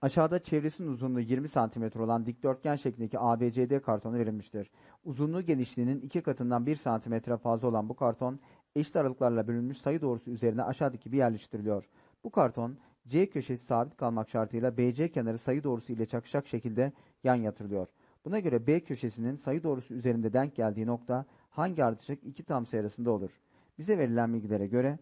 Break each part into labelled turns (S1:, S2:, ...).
S1: Aşağıda çevresinin uzunluğu 20 cm olan dikdörtgen şeklindeki ABCD kartonu verilmiştir. Uzunluğu genişliğinin iki katından 1 cm fazla olan bu karton eşit aralıklarla bölünmüş sayı doğrusu üzerine aşağıdaki gibi yerleştiriliyor. Bu karton C köşesi sabit kalmak şartıyla BC kenarı sayı doğrusu ile çakışacak şekilde yan yatırılıyor. Buna göre B köşesinin sayı doğrusu üzerinde denk geldiği nokta hangi ardışık iki tam sayı arasında olur? Bize verilen bilgilere göre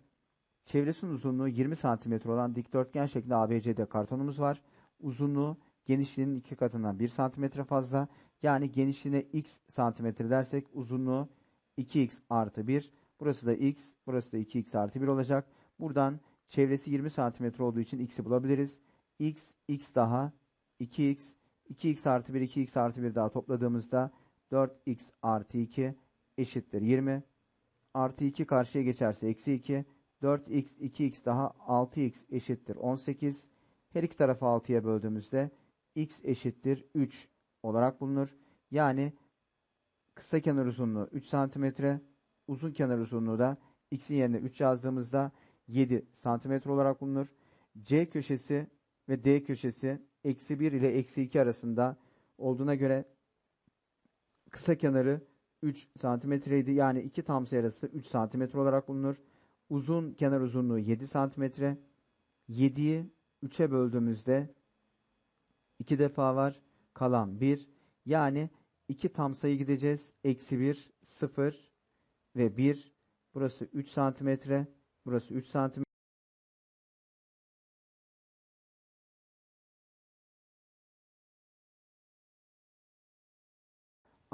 S1: çevresinin uzunluğu 20 cm olan dikdörtgen şeklinde ABCD kartonumuz var. Uzunluğu genişliğinin iki katından 1 cm fazla. Yani genişliğine x santimetre dersek uzunluğu 2x artı 1. Burası da x, burası da 2x artı 1 olacak. Buradan çevresi 20 santimetre olduğu için x'i bulabiliriz. x, x daha 2x, 2x artı 1, 2x artı 1 daha topladığımızda 4x artı 2 eşittir 20. Artı 2 karşıya geçerse eksi 2. 4x, 2x daha 6x eşittir 18. Her iki tarafı 6'ya böldüğümüzde x eşittir 3 olarak bulunur. Yani kısa kenar uzunluğu 3 cm, uzun kenar uzunluğu da x'in yerine 3 yazdığımızda 7 cm olarak bulunur. C köşesi ve D köşesi eksi 1 ile eksi 2 arasında olduğuna göre kısa kenarı 3 santimetreydi. Yani iki tam sayı arası 3 santimetre olarak bulunur. Uzun kenar uzunluğu 7 santimetre. 7'yi 3'e böldüğümüzde 2 defa var. Kalan 1. Yani 2 tam sayı gideceğiz. Eksi 1, 0 ve 1. Burası 3 santimetre. Burası 3 santimetre.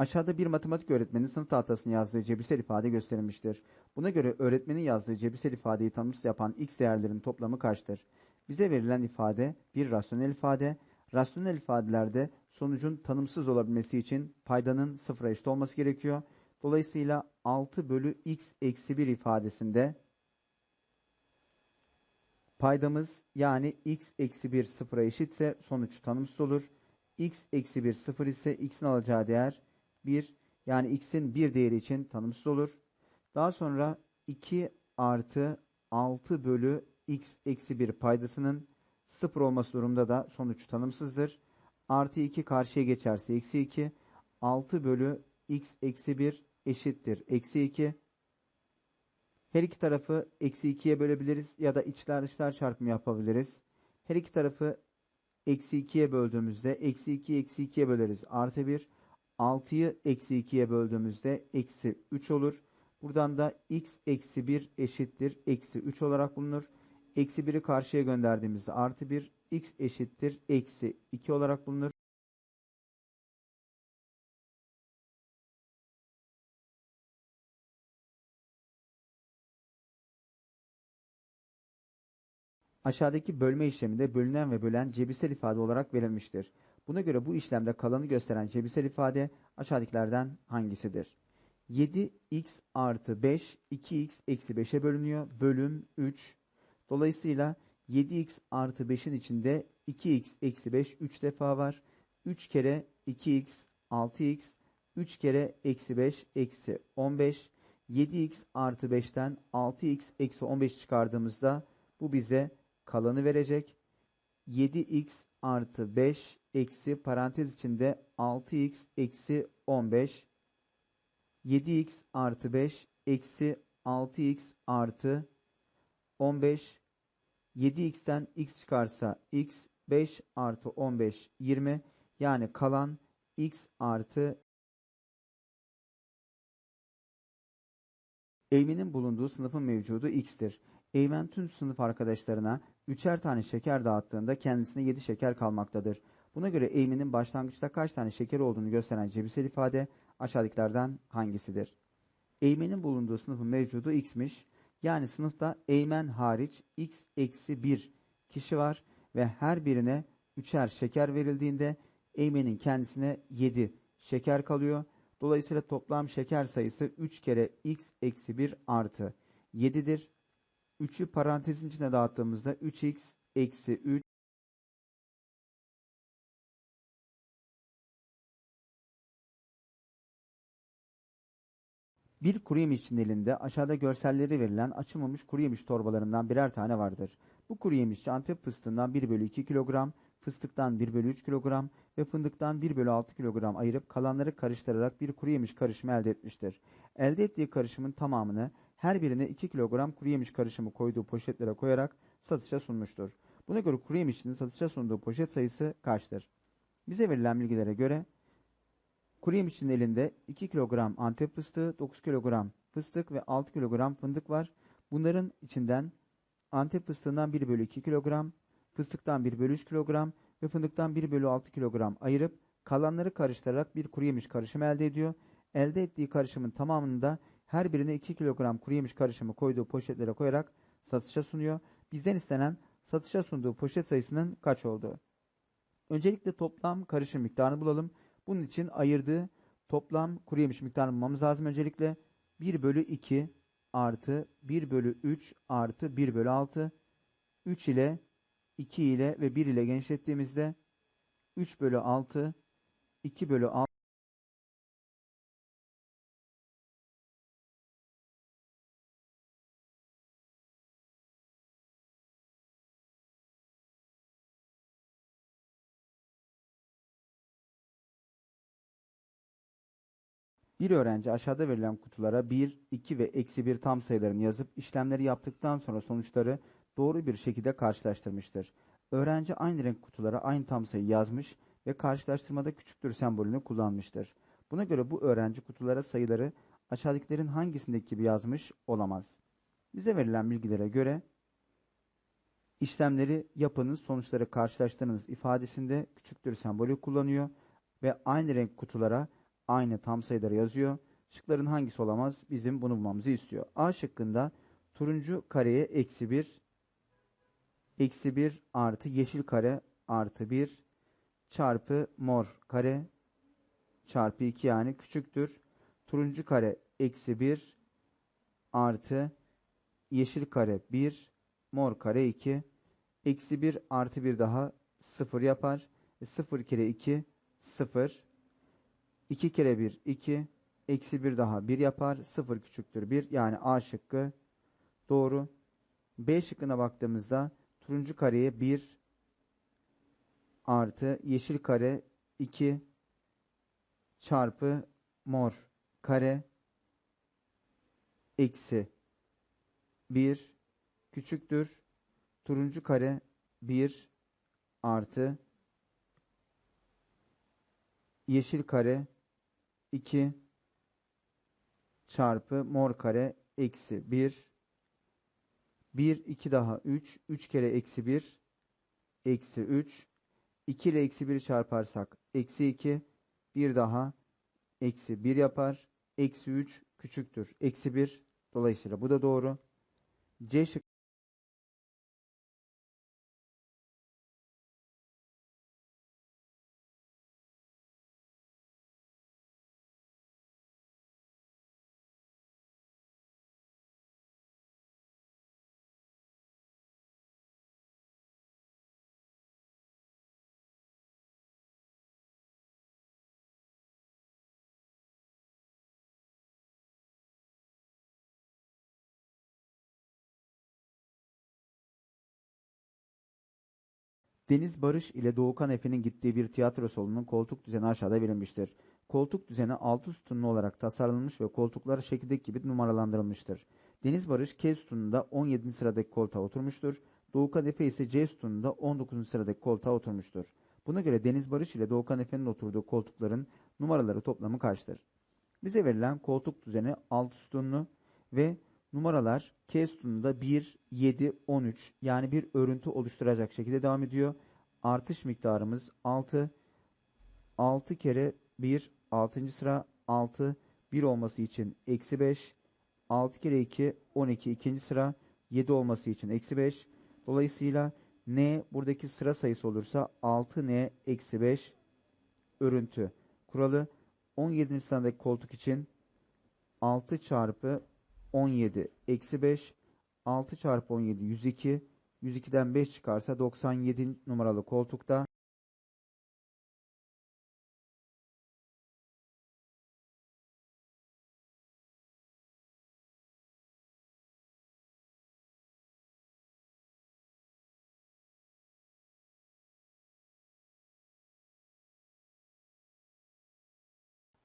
S1: Aşağıda bir matematik öğretmenin sınıf tahtasına yazdığı cebirsel ifade gösterilmiştir. Buna göre öğretmenin yazdığı cebirsel ifadeyi tanımsız yapan x değerlerin toplamı kaçtır? Bize verilen ifade bir rasyonel ifade. Rasyonel ifadelerde sonucun tanımsız olabilmesi için paydanın sıfıra eşit olması gerekiyor. Dolayısıyla 6 bölü x eksi 1 ifadesinde paydamız yani x eksi 1 sıfıra eşitse sonuç tanımsız olur. x eksi 1 sıfır ise x'in alacağı değer 1 yani x'in bir değeri için tanımsız olur. Daha sonra 2 artı 6 bölü x eksi 1 paydasının 0 olması durumunda da sonuç tanımsızdır. Artı 2 karşıya geçerse eksi 2. 6 bölü x eksi 1 eşittir. Eksi 2. Her iki tarafı eksi 2'ye bölebiliriz ya da içler dışlar çarpımı yapabiliriz. Her iki tarafı eksi 2'ye böldüğümüzde eksi 2 eksi 2'ye böleriz. Artı 1. 6'yı eksi 2'ye böldüğümüzde eksi 3 olur. Buradan da x eksi 1 eşittir. Eksi 3 olarak bulunur. Eksi 1'i karşıya gönderdiğimizde artı 1 x eşittir. Eksi 2 olarak bulunur. Aşağıdaki bölme işleminde bölünen ve bölen cebirsel ifade olarak verilmiştir. Buna göre bu işlemde kalanı gösteren cebirsel ifade aşağıdakilerden hangisidir? 7x artı 5 2x eksi 5'e bölünüyor. Bölüm 3. Dolayısıyla 7x artı 5'in içinde 2x eksi 5 3 defa var. 3 kere 2x 6x 3 kere eksi 5 eksi 15 7x artı 5'ten 6x eksi 15 çıkardığımızda bu bize kalanı verecek. 7x artı 5 eksi parantez içinde 6x eksi 15 7x artı 5 eksi 6x artı 15 7x'ten x çıkarsa x 5 artı 15 20 yani kalan x artı Eymen'in bulunduğu sınıfın mevcudu x'tir. Eymen tüm sınıf arkadaşlarına üçer tane şeker dağıttığında kendisine 7 şeker kalmaktadır. Buna göre Eymen'in başlangıçta kaç tane şeker olduğunu gösteren cebirsel ifade aşağıdakilerden hangisidir? Eymen'in bulunduğu sınıfın mevcudu x'miş. Yani sınıfta Eymen hariç x eksi 1 kişi var ve her birine üçer şeker verildiğinde Eymen'in kendisine 7 şeker kalıyor. Dolayısıyla toplam şeker sayısı 3 kere x eksi 1 artı 7'dir. 3'ü parantezin içine dağıttığımızda 3x eksi 3 Bir kuru yemişçinin elinde aşağıda görselleri verilen açılmamış kuru yemiş torbalarından birer tane vardır. Bu kuru yemişçi Antep fıstığından 1 bölü 2 kilogram, fıstıktan 1 bölü 3 kilogram ve fındıktan 1 bölü 6 kilogram ayırıp kalanları karıştırarak bir kuru yemiş karışımı elde etmiştir. Elde ettiği karışımın tamamını her birine 2 kilogram kuru yemiş karışımı koyduğu poşetlere koyarak satışa sunmuştur. Buna göre kuru yemişçinin satışa sunduğu poşet sayısı kaçtır? Bize verilen bilgilere göre kuru yemişçinin elinde 2 kilogram antep fıstığı, 9 kilogram fıstık ve 6 kilogram fındık var. Bunların içinden antep fıstığından 1 bölü 2 kilogram, fıstıktan 1 bölü 3 kilogram ve fındıktan 1 bölü 6 kilogram ayırıp kalanları karıştırarak bir kuru yemiş karışımı elde ediyor. Elde ettiği karışımın tamamını da her birine 2 kilogram kuru yemiş karışımı koyduğu poşetlere koyarak satışa sunuyor. Bizden istenen satışa sunduğu poşet sayısının kaç olduğu. Öncelikle toplam karışım miktarını bulalım. Bunun için ayırdığı toplam kuru yemiş miktarını bulmamız lazım. Öncelikle 1 bölü 2 artı 1 bölü 3 artı 1 bölü 6 3 ile 2 ile ve 1 ile genişlettiğimizde 3 bölü 6 2 bölü 6 Bir öğrenci aşağıda verilen kutulara 1, 2 ve eksi 1 tam sayılarını yazıp işlemleri yaptıktan sonra sonuçları doğru bir şekilde karşılaştırmıştır. Öğrenci aynı renk kutulara aynı tam sayı yazmış ve karşılaştırmada küçüktür sembolünü kullanmıştır. Buna göre bu öğrenci kutulara sayıları aşağıdakilerin hangisindeki gibi yazmış olamaz. Bize verilen bilgilere göre işlemleri yapınız sonuçları karşılaştırınız ifadesinde küçüktür sembolü kullanıyor ve aynı renk kutulara aynı tam sayıları yazıyor. Şıkların hangisi olamaz? Bizim bunu bulmamızı istiyor. A şıkkında turuncu kareye eksi 1, eksi 1 artı yeşil kare artı 1 çarpı mor kare çarpı 2 yani küçüktür. Turuncu kare eksi 1 artı yeşil kare 1 mor kare 2 eksi 1 artı 1 daha 0 yapar. 0 kere 2 0 2 kere 1 2 eksi 1 daha 1 yapar. 0 küçüktür 1 yani A şıkkı doğru. B şıkkına baktığımızda turuncu kareye 1 artı yeşil kare 2 çarpı mor kare eksi 1 küçüktür. Turuncu kare 1 artı yeşil kare 2 çarpı mor kare eksi 1 1 2 daha 3 3 kere eksi 1 eksi 3 2 ile eksi 1 çarparsak eksi 2 bir daha eksi 1 yapar. Eksi 3 küçüktür. Eksi 1 dolayısıyla bu da doğru. C şık Deniz Barış ile Doğukan Efe'nin gittiği bir tiyatro salonunun koltuk düzeni aşağıda verilmiştir. Koltuk düzeni altı sütunlu olarak tasarlanmış ve koltuklar şekildeki gibi numaralandırılmıştır. Deniz Barış K sütununda 17. sıradaki koltuğa oturmuştur. Doğukan Efe ise C sütununda 19. sıradaki koltuğa oturmuştur. Buna göre Deniz Barış ile Doğukan Efe'nin oturduğu koltukların numaraları toplamı kaçtır? Bize verilen koltuk düzeni 6 sütunlu ve numaralar K sütununda 1, 7, 13 yani bir örüntü oluşturacak şekilde devam ediyor. Artış miktarımız 6. 6 kere 1 6. sıra 6 1 olması için eksi 5. 6 kere 2 12 ikinci sıra 7 olması için eksi 5. Dolayısıyla n buradaki sıra sayısı olursa 6n eksi 5 örüntü kuralı 17. sıradaki koltuk için 6 çarpı 17 eksi 5 6 çarpı 17 102 102'den 5 çıkarsa 97 numaralı koltukta.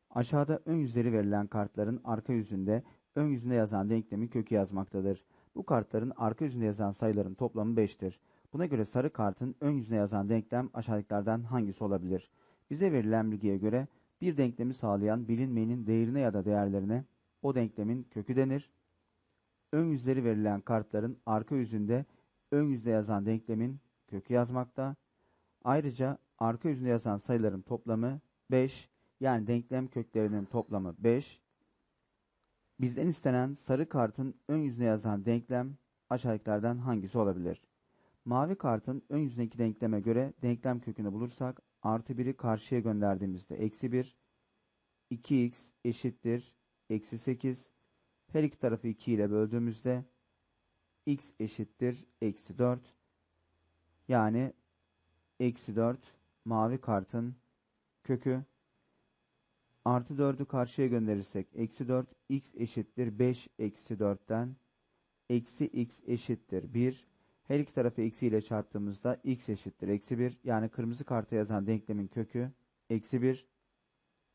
S1: Aşağıda ön yüzleri verilen kartların arka yüzünde ön yüzünde yazan denklemin kökü yazmaktadır. Bu kartların arka yüzünde yazan sayıların toplamı 5'tir. Buna göre sarı kartın ön yüzüne yazan denklem aşağıdakilerden hangisi olabilir? Bize verilen bilgiye göre bir denklemi sağlayan bilinmeyenin değerine ya da değerlerine o denklemin kökü denir. Ön yüzleri verilen kartların arka yüzünde ön yüzde yazan denklemin kökü yazmakta. Ayrıca arka yüzünde yazan sayıların toplamı 5 yani denklem köklerinin toplamı 5. Bizden istenen sarı kartın ön yüzüne yazan denklem aşağıdakilerden hangisi olabilir? Mavi kartın ön yüzündeki denkleme göre denklem kökünü bulursak artı 1'i karşıya gönderdiğimizde eksi 1, 2x eşittir eksi 8, her iki tarafı 2 ile böldüğümüzde x eşittir eksi 4. Yani eksi 4 mavi kartın kökü. Artı 4'ü karşıya gönderirsek eksi 4 x eşittir 5 eksi 4'ten eksi x eşittir 1. Her iki tarafı eksi ile çarptığımızda x eşittir eksi 1. Yani kırmızı karta yazan denklemin kökü eksi 1.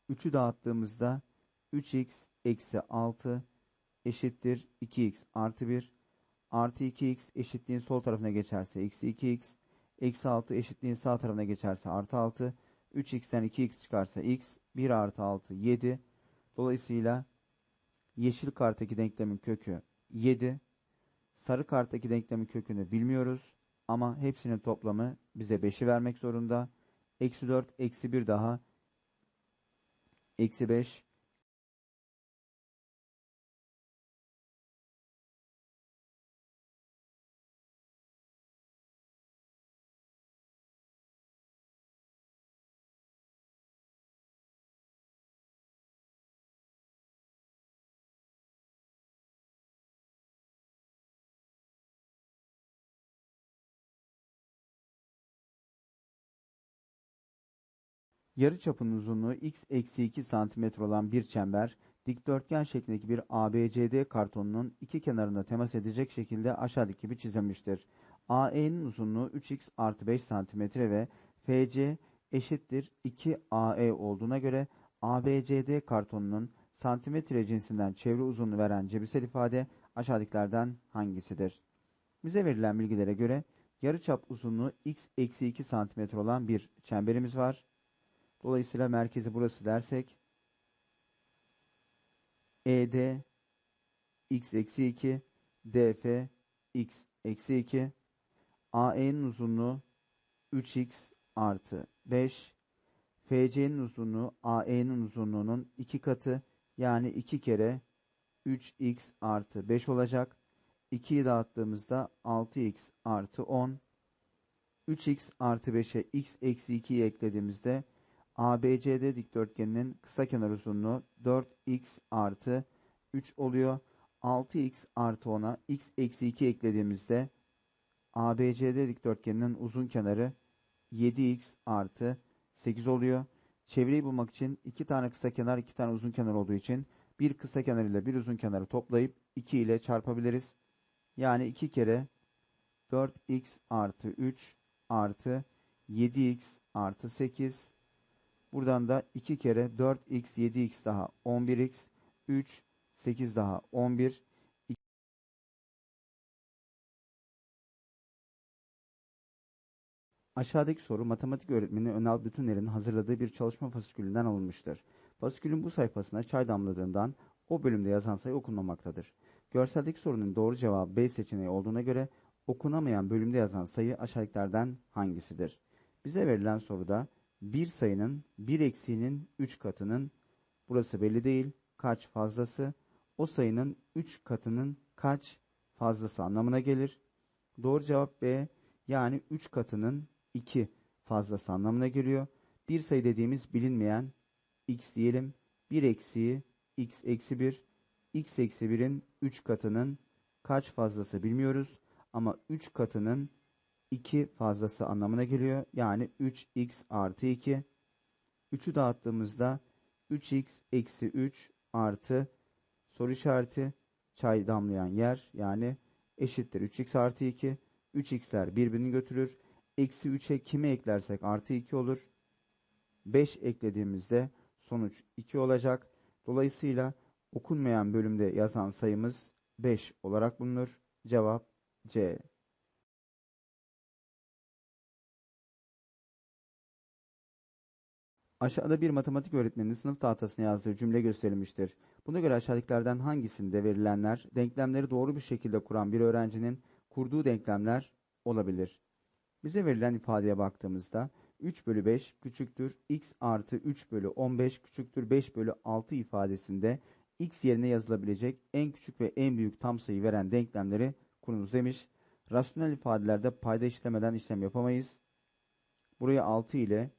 S1: 3'ü dağıttığımızda 3x eksi 6 eşittir 2x artı 1 artı 2x eşitliğin sol tarafına geçerse eksi 2x eksi 6 eşitliğin sağ tarafına geçerse artı 6 3x'ten 2x çıkarsa x 1 artı 6 7 dolayısıyla yeşil karttaki denklemin kökü 7 sarı karttaki denklemin kökünü bilmiyoruz ama hepsinin toplamı bize 5'i vermek zorunda. Eksi 4 eksi 1 daha. Eksi 5 Yarıçapın uzunluğu x eksi 2 santimetre olan bir çember, dikdörtgen şeklindeki bir ABCD kartonunun iki kenarında temas edecek şekilde aşağıdaki gibi çizilmiştir. AE'nin uzunluğu 3x artı 5 santimetre ve FC eşittir 2AE olduğuna göre ABCD kartonunun santimetre cinsinden çevre uzunluğu veren cebirsel ifade aşağıdakilerden hangisidir? Bize verilen bilgilere göre yarıçap uzunluğu x eksi 2 santimetre olan bir çemberimiz var. Dolayısıyla merkezi burası dersek ED x eksi 2 DF x eksi 2 AE'nin uzunluğu 3x artı 5 FC'nin uzunluğu AE'nin uzunluğunun 2 katı yani 2 kere 3x artı 5 olacak. 2'yi dağıttığımızda 6x artı 10 3x artı 5'e x eksi 2'yi eklediğimizde ABCD dikdörtgeninin kısa kenar uzunluğu 4x artı 3 oluyor. 6x artı 10'a x eksi 2 eklediğimizde ABCD dikdörtgeninin uzun kenarı 7x artı 8 oluyor. Çevreyi bulmak için iki tane kısa kenar iki tane uzun kenar olduğu için bir kısa kenar ile bir uzun kenarı toplayıp 2 ile çarpabiliriz. Yani 2 kere 4x artı 3 artı 7x artı 8 Buradan da 2 kere 4x 7x daha 11x 3 8 daha 11 Aşağıdaki soru matematik öğretmeni Önal Bütüner'in hazırladığı bir çalışma fasikülünden alınmıştır. Fasikülün bu sayfasına çay damladığından o bölümde yazan sayı okunmamaktadır. Görseldeki sorunun doğru cevabı B seçeneği olduğuna göre okunamayan bölümde yazan sayı aşağıdakilerden hangisidir? Bize verilen soruda bir sayının bir eksiğinin 3 katının burası belli değil kaç fazlası o sayının 3 katının kaç fazlası anlamına gelir. Doğru cevap B yani 3 katının 2 fazlası anlamına geliyor. Bir sayı dediğimiz bilinmeyen x diyelim. 1 eksiği x eksi 1 x eksi 1'in 3 katının kaç fazlası bilmiyoruz. Ama 3 katının 2 fazlası anlamına geliyor. Yani 3x artı 2. 3'ü dağıttığımızda 3x eksi 3 artı soru işareti çay damlayan yer yani eşittir 3x artı 2. 3x'ler birbirini götürür. Eksi 3'e kimi eklersek artı 2 olur. 5 eklediğimizde Sonuç 2 olacak. Dolayısıyla okunmayan bölümde yazan sayımız 5 olarak bulunur. Cevap C. Aşağıda bir matematik öğretmeninin sınıf tahtasına yazdığı cümle gösterilmiştir. Buna göre aşağıdakilerden hangisinde verilenler denklemleri doğru bir şekilde kuran bir öğrencinin kurduğu denklemler olabilir? Bize verilen ifadeye baktığımızda 3 bölü 5 küçüktür x artı 3 bölü 15 küçüktür 5 bölü 6 ifadesinde x yerine yazılabilecek en küçük ve en büyük tam sayı veren denklemleri kurunuz demiş. Rasyonel ifadelerde payda işlemeden işlem yapamayız. Burayı 6 ile,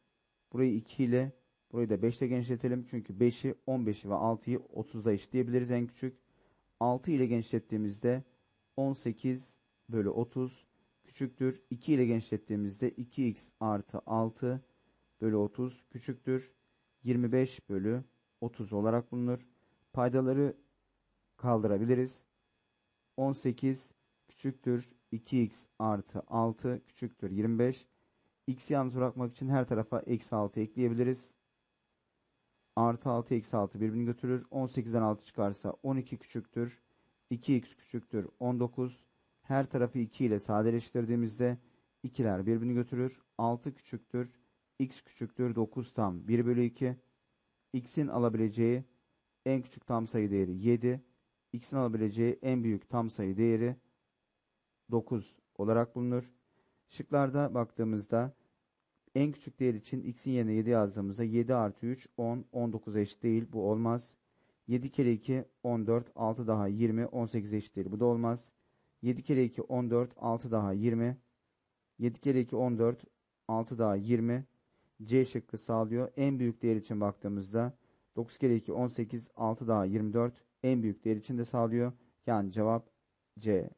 S1: burayı 2 ile, burayı da 5 ile genişletelim. Çünkü 5'i, 15'i ve 6'yı 30'da eşitleyebiliriz en küçük. 6 ile genişlettiğimizde 18 bölü 30 küçüktür. 2 ile genişlettiğimizde 2x artı 6 bölü 30 küçüktür. 25 bölü 30 olarak bulunur. Paydaları kaldırabiliriz. 18 küçüktür 2x artı 6 küçüktür 25. x'i yalnız bırakmak için her tarafa eksi 6 ekleyebiliriz. Artı 6 eksi 6 birbirini götürür. 18'den 6 çıkarsa 12 küçüktür. 2x küçüktür 19. Her tarafı 2 ile sadeleştirdiğimizde 2'ler birbirini götürür. 6 küçüktür. x küçüktür 9 tam 1 bölü 2. x'in alabileceği en küçük tam sayı değeri 7. x'in alabileceği en büyük tam sayı değeri 9 olarak bulunur. Şıklarda baktığımızda en küçük değer için x'in yerine 7 yazdığımızda 7 artı 3 10 19 eşit değil. Bu olmaz. 7 kere 2 14 6 daha 20 18 eşit değil. Bu da olmaz. 7 kere 2 14 6 daha 20 7 kere 2 14 6 daha 20 C şıkkı sağlıyor. En büyük değer için baktığımızda 9 kere 2 18 6 daha 24 en büyük değer için de sağlıyor. Yani cevap C.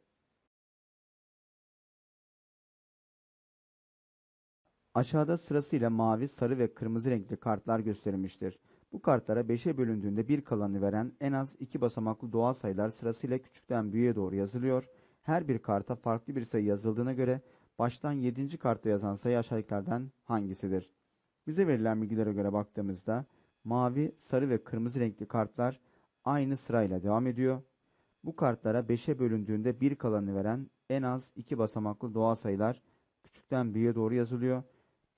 S1: Aşağıda sırasıyla mavi, sarı ve kırmızı renkli kartlar gösterilmiştir. Bu kartlara 5'e bölündüğünde bir kalanı veren en az 2 basamaklı doğal sayılar sırasıyla küçükten büyüğe doğru yazılıyor. Her bir karta farklı bir sayı yazıldığına göre baştan 7. kartta yazan sayı aşağıdakilerden hangisidir? Bize verilen bilgilere göre baktığımızda mavi, sarı ve kırmızı renkli kartlar aynı sırayla devam ediyor. Bu kartlara 5'e bölündüğünde bir kalanı veren en az 2 basamaklı doğal sayılar küçükten büyüğe doğru yazılıyor.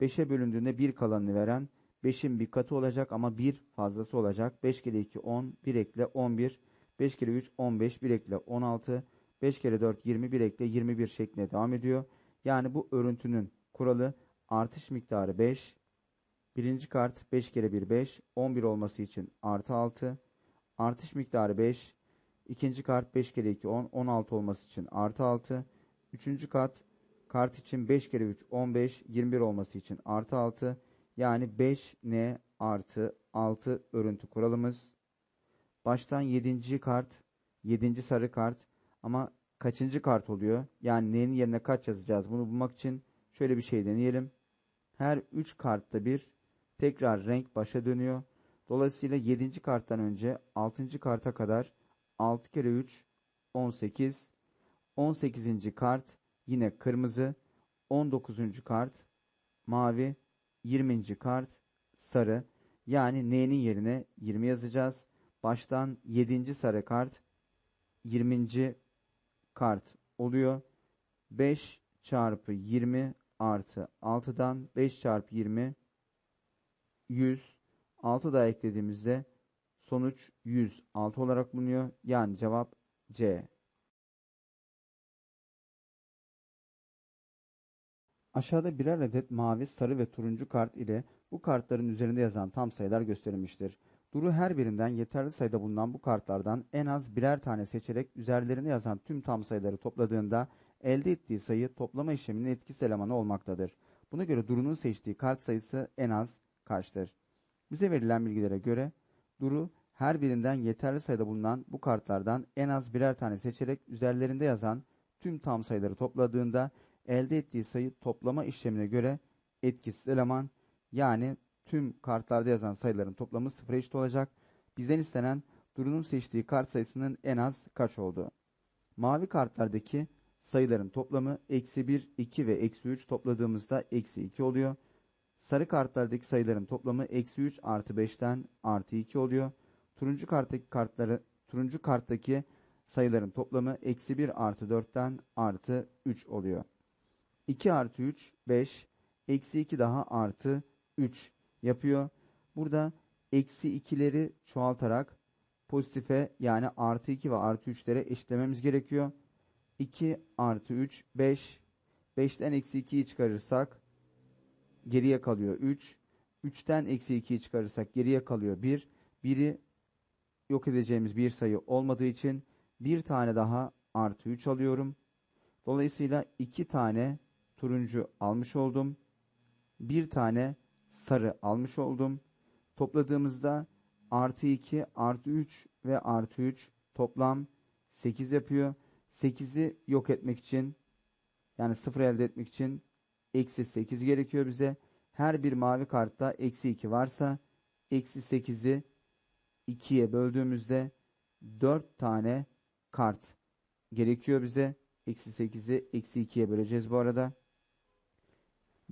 S1: 5'e bölündüğünde bir kalanını veren 5'in bir katı olacak ama bir fazlası olacak. 5 kere 2 10, 1 ekle 11, 5 kere 3 15, 1 ekle 16, 5 kere 4 20, 1 ekle 21 şeklinde devam ediyor. Yani bu örüntünün kuralı artış miktarı 5. Birinci kart 5 kere 1 5, 11 olması için artı 6. Artış miktarı 5. İkinci kart 5 kere 2 10, 16 olması için artı 6. Üçüncü kart Kart için 5 kere 3 15 21 olması için artı 6 yani 5 n artı 6 örüntü kuralımız. Baştan 7. kart 7. sarı kart ama kaçıncı kart oluyor? Yani n'nin yerine kaç yazacağız? Bunu bulmak için şöyle bir şey deneyelim. Her 3 kartta bir tekrar renk başa dönüyor. Dolayısıyla 7. karttan önce 6. karta kadar 6 kere 3 18 18. kart Yine kırmızı. 19. kart mavi. 20. kart sarı. Yani n'nin yerine 20 yazacağız. Baştan 7. sarı kart 20. kart oluyor. 5 çarpı 20 artı 6'dan 5 çarpı 20 100 6 da eklediğimizde sonuç 106 olarak bulunuyor. Yani cevap C. Aşağıda birer adet mavi, sarı ve turuncu kart ile bu kartların üzerinde yazan tam sayılar gösterilmiştir. Duru her birinden yeterli sayıda bulunan bu kartlardan en az birer tane seçerek üzerlerine yazan tüm tam sayıları topladığında elde ettiği sayı toplama işleminin etkisi elemanı olmaktadır. Buna göre Duru'nun seçtiği kart sayısı en az kaçtır? Bize verilen bilgilere göre Duru her birinden yeterli sayıda bulunan bu kartlardan en az birer tane seçerek üzerlerinde yazan tüm tam sayıları topladığında elde ettiği sayı toplama işlemine göre etkisiz eleman yani tüm kartlarda yazan sayıların toplamı sıfıra eşit olacak. Bizden istenen Duru'nun seçtiği kart sayısının en az kaç olduğu. Mavi kartlardaki sayıların toplamı eksi 1, 2 ve eksi 3 topladığımızda eksi 2 oluyor. Sarı kartlardaki sayıların toplamı eksi 3 artı 5'ten artı 2 oluyor. Turuncu karttaki kartları turuncu karttaki sayıların toplamı eksi 1 artı 4'ten artı 3 oluyor. 2 artı 3 5 eksi 2 daha artı 3 yapıyor. Burada eksi 2'leri çoğaltarak pozitife yani artı 2 ve artı 3'lere eşitlememiz gerekiyor. 2 artı 3 5 5'ten eksi 2'yi çıkarırsak geriye kalıyor 3. 3'ten eksi 2'yi çıkarırsak geriye kalıyor 1. 1'i yok edeceğimiz bir sayı olmadığı için bir tane daha artı 3 alıyorum. Dolayısıyla 2 tane turuncu almış oldum. Bir tane sarı almış oldum. Topladığımızda artı 2 artı 3 ve artı 3 toplam 8 yapıyor. 8'i yok etmek için yani sıfır elde etmek için eksi 8 gerekiyor bize. Her bir mavi kartta eksi 2 varsa eksi 8'i 2'ye böldüğümüzde 4 tane kart gerekiyor bize. Eksi 8'i eksi 2'ye böleceğiz bu arada.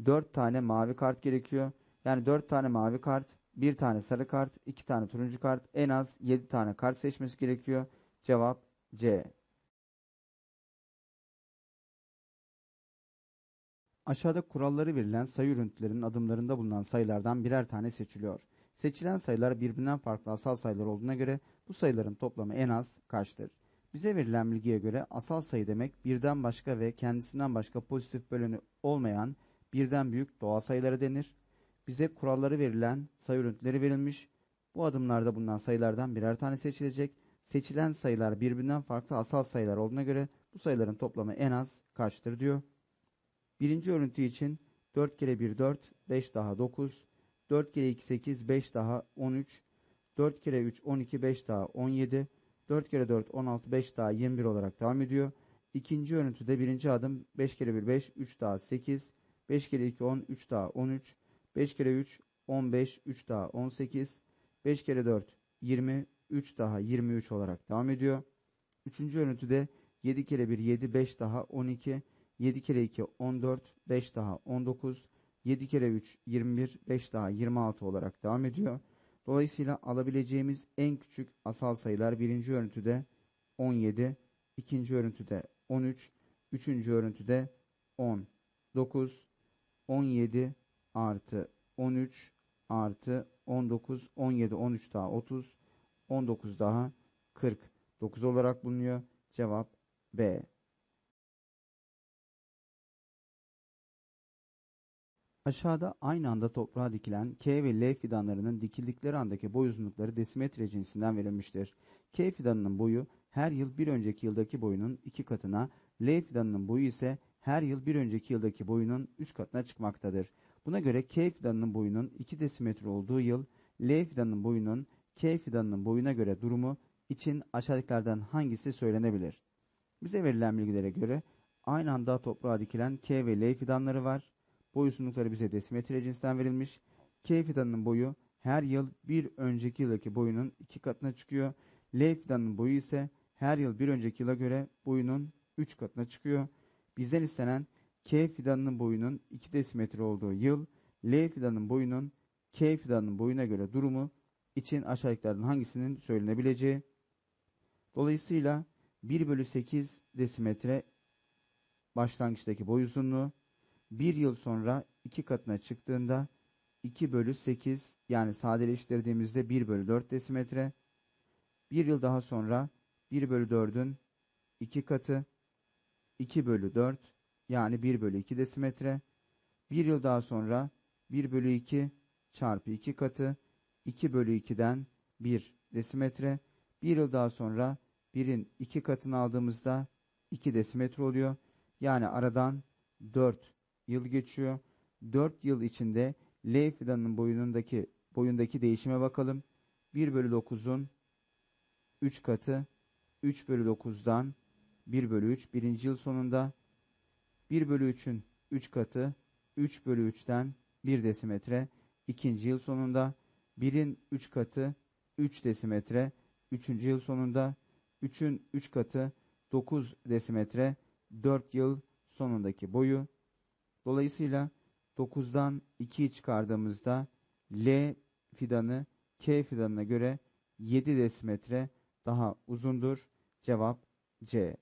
S1: 4 tane mavi kart gerekiyor. Yani 4 tane mavi kart, 1 tane sarı kart, 2 tane turuncu kart, en az 7 tane kart seçmesi gerekiyor. Cevap C. Aşağıda kuralları verilen sayı ürüntülerinin adımlarında bulunan sayılardan birer tane seçiliyor. Seçilen sayılar birbirinden farklı asal sayılar olduğuna göre bu sayıların toplamı en az kaçtır? Bize verilen bilgiye göre asal sayı demek birden başka ve kendisinden başka pozitif böleni olmayan birden büyük doğal sayıları denir. Bize kuralları verilen sayı örüntüleri verilmiş. Bu adımlarda bulunan sayılardan birer tane seçilecek. Seçilen sayılar birbirinden farklı asal sayılar olduğuna göre bu sayıların toplamı en az kaçtır diyor. Birinci örüntü için 4 kere 1 4, 5 daha 9, 4 kere 2 8, 5 daha 13, 4 kere 3 12, 5 daha 17, 4 kere 4 16, 5 daha 21 olarak devam ediyor. İkinci örüntüde birinci adım 5 kere 1 5, 3 daha 8, 5 kere 2 10, 3 daha 13, 5 kere 3 15, 3 daha 18, 5 kere 4 20, 3 daha 23 olarak devam ediyor. Üçüncü örüntüde 7 kere 1 7, 5 daha 12, 7 kere 2 14, 5 daha 19, 7 kere 3 21, 5 daha 26 olarak devam ediyor. Dolayısıyla alabileceğimiz en küçük asal sayılar birinci örüntüde 17, ikinci örüntüde 13, üçüncü örüntüde 10, 9, 17 artı 13 artı 19, 17, 13 daha 30, 19 daha 49 olarak bulunuyor. Cevap B. Aşağıda aynı anda toprağa dikilen K ve L fidanlarının dikildikleri andaki boy uzunlukları desimetre cinsinden verilmiştir. K fidanının boyu her yıl bir önceki yıldaki boyunun iki katına, L fidanının boyu ise her yıl bir önceki yıldaki boyunun üç katına çıkmaktadır. Buna göre K fidanının boyunun 2 desimetre olduğu yıl, L fidanının boyunun K fidanının boyuna göre durumu için aşağıdakilerden hangisi söylenebilir? Bize verilen bilgilere göre aynı anda toprağa dikilen K ve L fidanları var. Boy uzunlukları bize desimetre cinsinden verilmiş. K fidanının boyu her yıl bir önceki yıldaki boyunun iki katına çıkıyor. L fidanının boyu ise her yıl bir önceki yıla göre boyunun 3 katına çıkıyor. Bizden istenen K fidanının boyunun 2 desimetre olduğu yıl, L fidanının boyunun K fidanının boyuna göre durumu için aşağıdakilerden hangisinin söylenebileceği. Dolayısıyla 1 bölü 8 desimetre başlangıçtaki boy uzunluğu, bir yıl sonra iki katına çıktığında 2 bölü 8 yani sadeleştirdiğimizde 1 bölü 4 desimetre. Bir yıl daha sonra 1 bölü 4'ün 2 katı 2 bölü 4 yani 1 bölü 2 desimetre. Bir yıl daha sonra 1 bölü 2 çarpı 2 katı 2 bölü 2'den 1 desimetre. Bir yıl daha sonra 1'in 2 katını aldığımızda 2 desimetre oluyor. Yani aradan 4 yıl geçiyor. 4 yıl içinde L fidanının boyundaki boyundaki değişime bakalım. 1 bölü 9'un 3 katı 3 bölü 9'dan 1 bölü 3 birinci yıl sonunda 1 bölü 3'ün 3 katı 3 bölü 3'ten 1 desimetre ikinci yıl sonunda 1'in 3 katı 3 desimetre 3. yıl sonunda 3'ün 3 katı 9 desimetre 4 yıl sonundaki boyu Dolayısıyla
S2: 9'dan 2'yi çıkardığımızda L fidanı K fidanına göre 7 desimetre daha uzundur. Cevap C